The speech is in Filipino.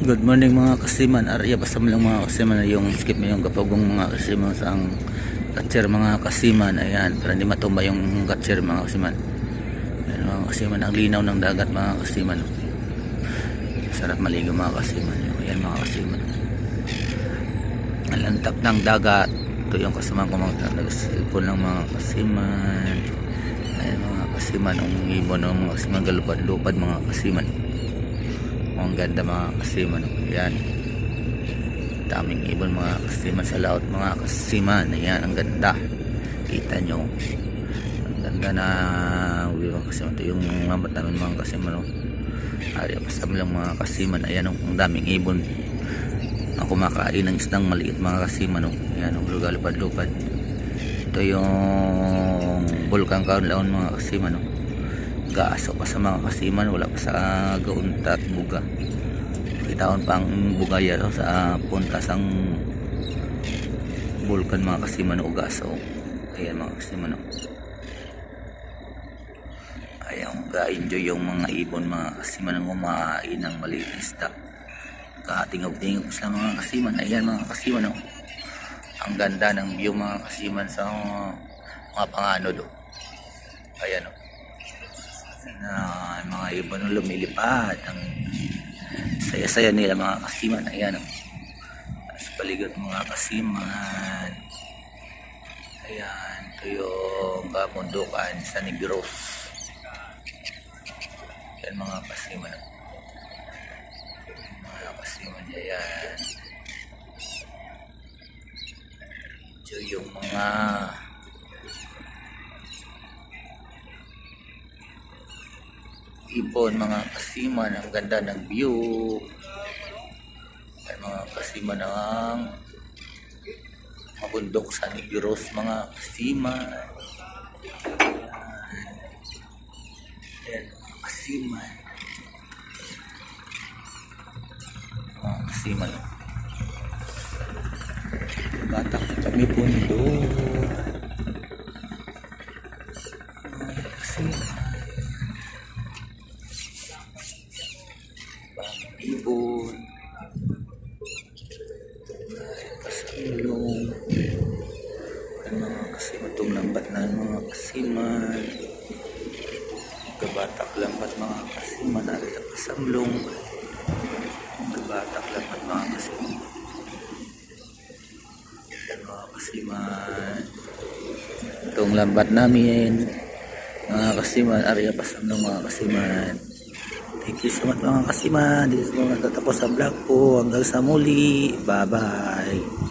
Good morning mga kasiman. Arya basta mo lang mga kasiman yung skip mo yung kapagong mga kasiman sa ang katser mga kasiman. Ayan, para hindi matumba yung katser mga kasiman. Ayan mga kasiman, ang linaw ng dagat mga kasiman. Sarap maligo mga kasiman. Ayan mga kasiman. Ang lantap ng dagat. Ito yung kasama ko mga nag-cellphone ng mga kasiman. Ayan mga kasiman, ang ibon ng mga kasiman, galupad-lupad mga kasiman. Ang ganda mga kasiman. Yan. Daming ibon mga kasiman sa laot mga kasiman. Ayan, ang ganda. Kita nyo. Ang ganda na uwi mga kasiman. Ito yung mamat namin mga kasiman. Oh. Ari, pasam lang mga kasiman. Ayan, oh, ang daming ibon. Ang kumakain ng isdang maliit mga kasiman. Oh. Ayan, ang lugalupad-lupad. Ito yung bulkan kaon laon mga kasiman. Oh gaaso pa sa mga kasiman wala pa sa gaunta at buga. Kitahon pa ang bugaya no, sa punta sang bulkan mga kasiman o gaso ayan mga kasiman no. ayan ga-enjoy yung mga ibon mga kasiman ang kumain ng maliit isda. Katingog-tingog sila mga kasiman. Ayan mga kasiman no. ang ganda ng view mga kasiman sa mga pangano do. Ayan no na mga ibon na lumilipad ang saya-saya nila mga kasiman. Ayan oh. sa paligid mga kasiman. Ayan ito yung kabundukan sa Negros. Ayan mga kasiman. Mga kasiman ayan. Ito yung mga ibon, mga kasiman, ang ganda ng view. Ay, mga kasiman ng mabundok sa Negros, mga kasiman. Ayan, mga kasiman. Mga kasiman. Bata kami bundok. Mga kasiman. Ibon kasilong ang mga kasiman tumlambat na ang mga kasiman? Gabatak lambat mga kasiman? Narit ang kasamlong gabatak lambat mga kasiman? Mga kasiman. Itong lambat namin mga kasiman? Area pasamlong mga kasiman Thank you so much mga kasiman. Dito po natatapos ang vlog po. Hanggang sa muli. Bye-bye.